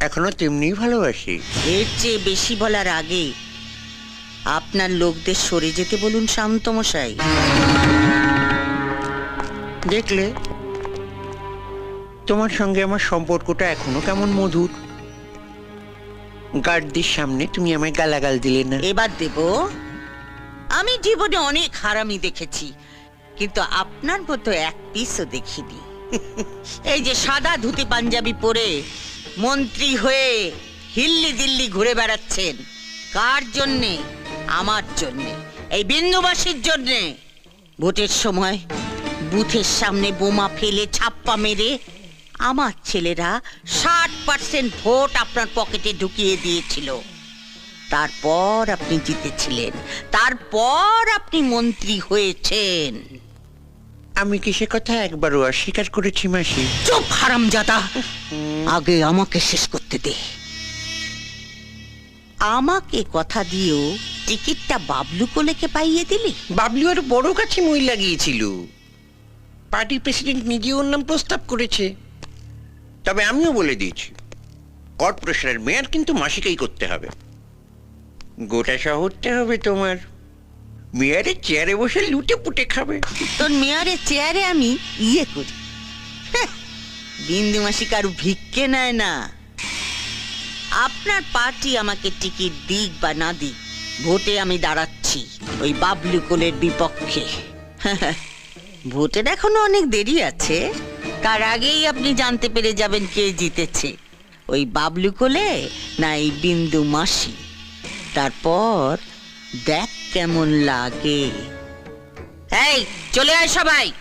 এখনও তেমনিই ভালোবাসি। এর চেয়ে বেশি বলার আগে আপনার লোকদের সরে যেতে বলুন সামন্ত মশাই দেখলে তোমার সঙ্গে আমার সম্পর্কটা এখনও কেমন মধুর। গার্ডদের সামনে তুমি আমায় গালাগাল দিলে না। এবার দেব। আমি জীবনে অনেক হারামি দেখেছি কিন্তু আপনার মতো এক পিসও দেখিনি। এই যে সাদা ধুতি পাঞ্জাবি পরে মন্ত্রী হয়ে হিল্লি দিল্লি ঘুরে বেড়াচ্ছেন, কার জন্যে? আমার জন্যে। এই বিন্দুবাসীর জন্যে। ভোটের সময় বুথের সামনে বোমা ফেলে ছাপ্পা মেরে আমার ছেলেরা ষাট পার্সেন্ট ভোট আপনার পকেটে ঢুকিয়ে দিয়েছিল। তারপর আপনি জিতেছিলেন। তারপর আপনি মন্ত্রী হয়েছেন। আমি কি সে কথা একবারও অস্বীকার করেছি মাসি? চুপ হারামজাদা। আগে আমাকে শেষ করতে দে। আমাকে কথা দিয়েও টিকিটটা বাবলু কোলেকে পাইয়ে দিলি? বাবলু আর বড় কাছে মই লাগিয়েছিল। পার্টি প্রেসিডেন্ট নিজে ওর নাম প্রস্তাব করেছে। তবে আমিও বলে দিয়েছি কর্পোরেশনের মেয়র কিন্তু মাসিকেই করতে হবে। গোটা শহরটা হবে তোমার। মেয়রের চেয়ারে বসে লুটে পুটে খাবে। তোর মেয়রের চেয়ারে আমি ইয়ে করি। বিন্দু মাসি কারু ভিক্ষে নেয় না। আপনার পার্টি আমাকে টিকিট দিক বা না দিক, ভোটে আমি দাঁড়াচ্ছি, ওই বাবলু কোলের বিপক্ষে। ভোটের এখনও অনেক দেরি আছে। তার আগেই আপনি জানতে পেরে যাবেন কে জিতেছে, ওই বাবলু কোলে না এই বিন্দু মাসি। তারপর দেখ কেমন লাগে। এই চলে আয় সবাই।